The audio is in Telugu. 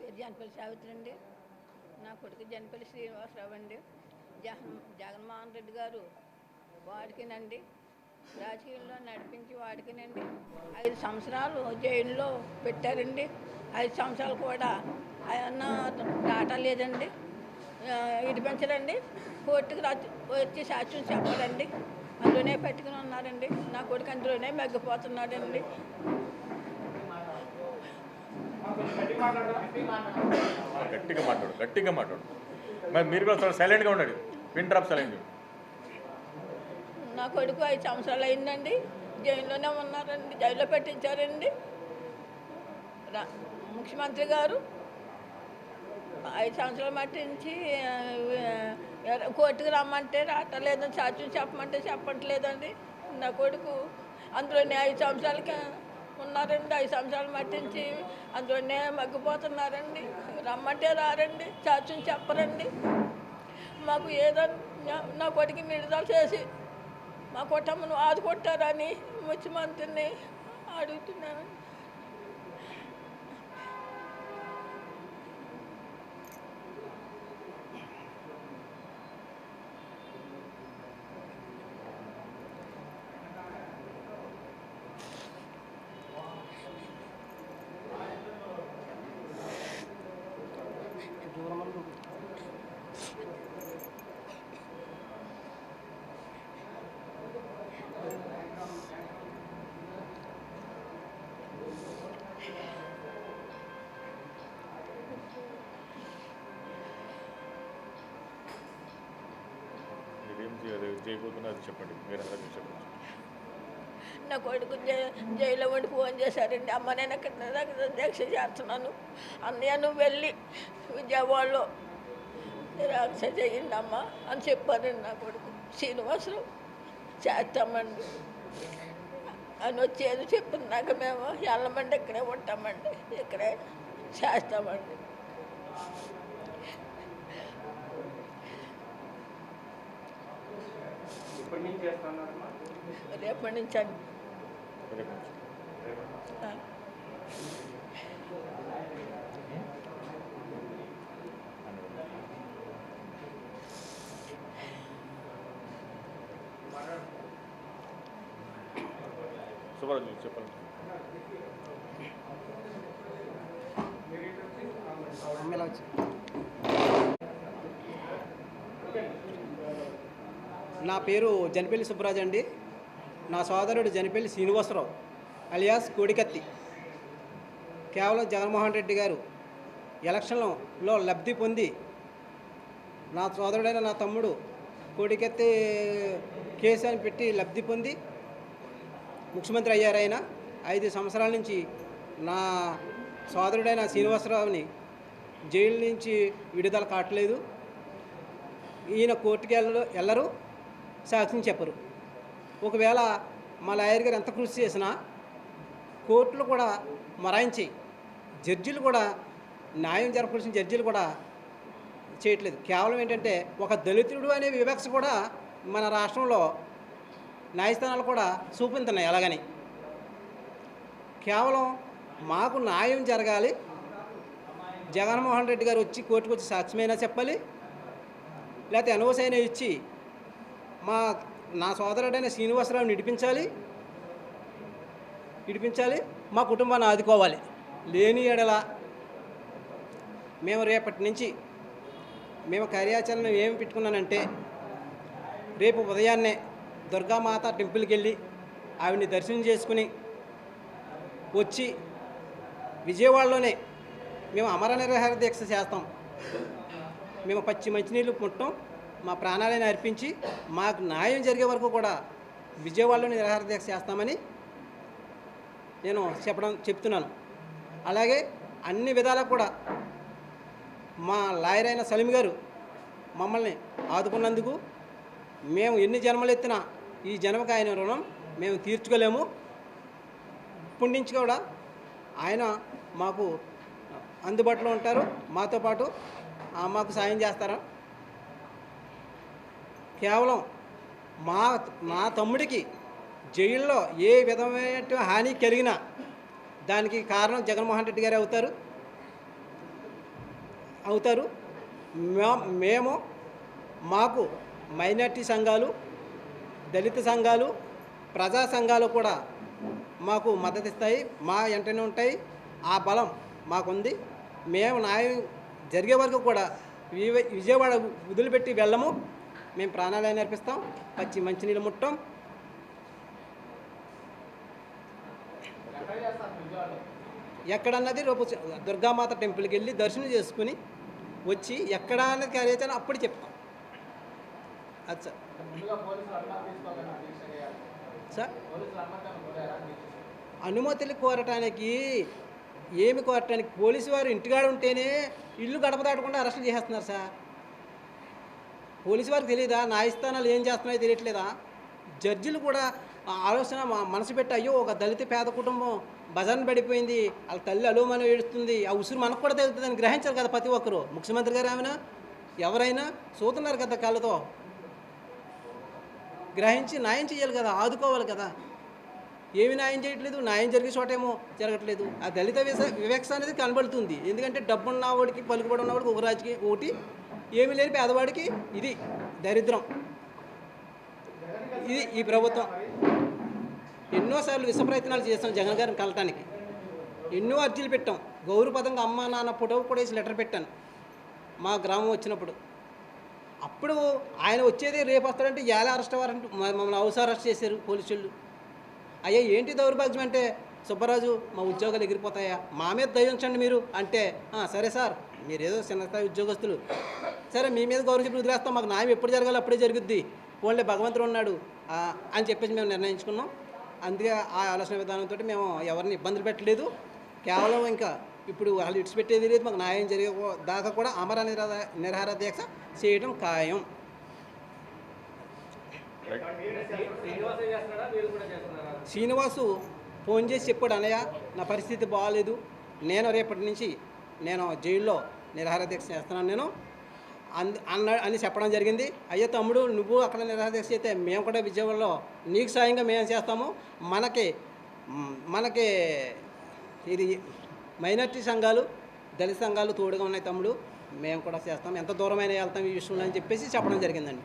పేరు జనపల్లి సావిత్రి అండి. నా కొడుకు జనపల్లి శ్రీనివాసరావు అండి. జగన్ జగన్మోహన్ రెడ్డి గారు వాడికినండి. రాజకీయంలో నడిపించి వాడికినండి. ఐదు సంవత్సరాలు జైల్లో పెట్టారండి. ఐదు సంవత్సరాలు కూడా ఆయన డాటా లేదండి. ఆ, కోర్టుకు వచ్చి సాక్ష్యం చెప్పాలండి అందులోనే పెట్టుకుని ఉన్నారండి నా కొడుకు అందులోనే మగ్గిపోతున్నాడండి. గట్టిగా మాట్లాడు గట్టిగా మాట్లాడు. మరి మీరు కూడా సైలెంట్గా ఉండండి. పిన్ డ్రాప్ సైలెంట్ నా కొడుకు ఐదు సంవత్సరాలు అయిందండి. జైల్లోనే ఉన్నారండి. జైల్లో పెట్టించారండి. రా ముఖ్యమంత్రి గారు ఐదు సంవత్సరాలు మట్టించి కోర్టుకు రమ్మంటే రావట్లేదు. సాక్ష్యం చెప్పమంటే చెప్పట్లేదండి. నా కొడుకు అందులోనే ఐదు సంవత్సరాలకి ఉన్నారండి ఐదు సంవత్సరాలు మట్టించి అందులోనే మగ్గిపోతున్నారండి. రమ్మంటే రారండి సాక్ష్యం చెప్పరండి. మాకు ఏదో నా- కొడుకు విడుదల చేసి మా కుటుంబం ఆదుకుంటారని ముఖ్యమంత్రిని అడుగుతున్నాను మీరేం చేయ- చేయబోతున్నారు చెప్పండి. మీరు అందరికీ చెప్పండి. నా కొడుకు జై- జైల్లో ఉండి ఫోన్ చేశారండి అమ్మ నేను ఇక్కడ దీక్ష చేస్తున్నాను. అన్నయ్య నువ్వు వెళ్ళి విజయవాడలో దీక్ష చేయండి అమ్మ అని చెప్పారండి నా కొడుకు. శ్రీనివాసరావు చేస్తామండి. అని వచ్చేది చెప్పినాక మేము వెళ్ళమండి ఇక్కడే ఉంటామండి. ఇక్కడే చేస్తామండి. ఇప్పటి నుంచి చేస్తున్నారమ్మా రేపటి నుంచి అండి రేపు నుంచి. ఆ. సుబ్బారాజు నా పేరు జనపల్లి సుబ్బరాజ్ అండి. నా సోదరుడు జనపల్లి శ్రీనివాసరావు అలియాస్ కోడికత్తి. కేవలం జగన్మోహన్ రెడ్డి గారు ఎలక్షన్లో లబ్ధి పొంది నా సోదరుడైన నా తమ్ముడు కోడికత్తి కేసు అని పెట్టి లబ్ధి పొంది ముఖ్యమంత్రి అయ్యారాయన ఐదు సంవత్సరాల నుంచి నా సోదరుడైన శ్రీనివాసరావుని జైలు నుంచి విడుదల కావట్లేదు. ఈయన కోర్టుకి వెళ్ళరు వెళ్ళరు సాక్ష్యం చెప్పరు. ఒకవేళ మా లాయర్ గారు ఎంత కృషి చేసినా కోర్టులు కూడా మరాయించి జడ్జిలు కూడా న్యాయం జరపాల్సిన జడ్జిలు కూడా చేయట్లేదు. కేవలం ఏంటంటే ఒక దళితుడు అనే వివక్ష కూడా మన రాష్ట్రంలో న్యాయస్థానాలు కూడా చూపించున్నాయి అలాగని. కేవలం మాకు న్యాయం జరగాలి. జగన్మోహన్ రెడ్డి గారు వచ్చి కోర్టుకు వచ్చి సాక్ష్యమైనా చెప్పాలి. లేకపోతే ఎన్ఓస్ అయినా ఇచ్చి మా నా సోదరుడైన శ్రీనివాసరావు నిడిపించాలి. నడిపించాలి. మా కుటుంబాన్ని ఆదుకోవాలి. లేని ఎడల మేము రేపటి నుంచి మేము కార్యాచరణ ఏమి పెట్టుకున్నానంటే రేపు ఉదయాన్నే దుర్గామాత టెంపుల్కి వెళ్ళి ఆవిడ్ని దర్శనం చేసుకుని వచ్చి విజయవాడలోనే మేము అమర నిరహార దీక్ష చేస్తాం. మేము పచ్చి మంచినీళ్ళు పుట్టం మా ప్రాణాలను అర్పించి మాకు న్యాయం జరిగే వరకు కూడా విజయవాడలో నిరాహార దీక్ష చేస్తామని నేను చెప్పడం చెప్తున్నాను. అలాగే అన్ని విధాలకు కూడా మా లాయర్ అయిన సలీం గారు మమ్మల్ని ఆదుకున్నందుకు మేము ఎన్ని జన్మలు ఎత్తినా ఈ జన్మకు ఆయన రుణం మేము తీర్చుకోలేము. ఇప్పటి నుంచి కూడా ఆయన మాకు అందుబాటులో ఉంటారు. మాతో పాటు మాకు సాయం చేస్తారా? కేవలం మా మా తమ్ముడికి జైల్లో ఏ విధమైన హాని కలిగినా దానికి కారణం జగన్మోహన్ రెడ్డి గారు అవుతారు. అవుతారు. మేము మాకు మైనార్టీ సంఘాలు దళిత సంఘాలు ప్రజా సంఘాలు కూడా మాకు మద్దతు ఇస్తాయి. మా వెంటనే ఉంటాయి. ఆ బలం మాకుంది. మేము న్యాయం జరిగే వరకు కూడా విజయవాడ వదిలిపెట్టి వెళ్ళము. మేము ప్రాణాలయం నేర్పిస్తాం పచ్చి మంచినీళ్ళు ముట్టం. ఎక్కడన్నది రేపు దుర్గామాత టెంపుల్కి వెళ్ళి దర్శనం చేసుకుని వచ్చి ఎక్కడ అన్నది కార్యాచరణ అప్పుడు చెప్తాం. అచ్చా. సార్? సార్ అనుమతులు కోరటానికి ఏమి కోరటానికి పోలీసు వారు ఇంటికాడ ఉంటేనే ఇల్లు గడప దాటకుండా అరెస్ట్ చేసేస్తున్నారు సార్. పోలీసు వారికి తెలియదా న్యాయస్థానాలు ఏం చేస్తున్నాయో తెలియట్లేదా? జడ్జిలు కూడా ఆ ఆలోచన మనసు పెట్టి అయ్యో ఒక దళిత పేద కుటుంబం భజన పడిపోయింది. వాళ్ళ తల్లి అలోమని ఏడుస్తుంది. ఆ ఉసురు మనకు కూడా తెలుస్తుందని గ్రహించారు కదా ప్రతి ఒక్కరు. ముఖ్యమంత్రి గారు ఏమైనా? ఎవరైనా? చూస్తున్నారు కదా కళ్ళతో. గ్రహించి న్యాయం చేయాలి కదా ఆదుకోవాలి కదా. ఏమి న్యాయం చేయట్లేదు న్యాయం జరిగే చోటేమో జరగట్లేదు. ఆ దళిత వివేక్ష వివక్ష అనేది కనబడుతుంది. ఎందుకంటే డబ్బున్న వాడికి పలుకుబడి ఉన్నవాడికి ఒక రాజకీయ ఒకటి ఏమీ లేని పేదవాడికి ఇది దరిద్రం. ఇది ఈ ప్రభుత్వం. ఎన్నోసార్లు విష ప్రయత్నాలు చేస్తాం జగన్ గారిని కలటానికి. ఎన్నో అర్జీలు పెట్టాం. గౌరవపదంగా అమ్మ నాన్న ఫోటో కూడా వేసి లెటర్ పెట్టాను. మా గ్రామం వచ్చినప్పుడు. అప్పుడు ఆయన వచ్చేది రేపు వస్తాడంటే ఎలా అరెస్ట్ అవ్వారంటే మ- మమ్మల్ని హౌస్ అరెస్ట్ చేశారు పోలీసులు. అయ్యా ఏంటి దౌర్భాగ్యం అంటే? సుబ్బరాజు మా ఉద్యోగాలు ఎగిరిపోతాయా? మా మీద దయించండి మీరు. అంటే సరే సార్ మీరేదో చిన్న స్థాయి ఉద్యోగస్తులు. సరే మీ మీద గౌరవ చెప్పి వదిలేస్తాం. మాకు న్యాయం ఎప్పుడు జరగాలి అప్పుడే జరుగుద్ది. ఓన్లీ భగవంతుడు ఉన్నాడు. అని చెప్పేసి మేము నిర్ణయించుకున్నాం. అందుకే ఆ ఆలోచన విధానంతో మేము ఎవరిని ఇబ్బందులు పెట్టలేదు. కేవలం ఇంకా ఇప్పుడు వాళ్ళు ఇడిచిపెట్టేది లేదు. మాకు న్యాయం జరిగే దాకా కూడా అమర నిరాధ నిరహార దీక్ష చేయడం ఖాయం. శ్రీనివాసు ఫోన్ చేసి చెప్పాడు అన్నయ్య నా పరిస్థితి బాగాలేదు నేను రేపటి నుంచి నేను జైల్లో నిరాహార దీక్ష చేస్తున్నాను నేను. అన్న అని చెప్పడం జరిగింది. అయ్యో తమ్ముడు నువ్వు అక్కడ నిరాహార చేస్తే మేము కూడా విజయవాడలో నీకు సాయంగా మేము చేస్తాము? మనకి మనకి ఇది మైనార్టీ సంఘాలు దళిత సంఘాలు తోడుగా ఉన్నాయి తమ్ముడు. మేము కూడా చేస్తాం. ఎంత దూరమైన వెళ్తాం ఈ విషయంలో అని చెప్పేసి చెప్పడం జరిగిందండి.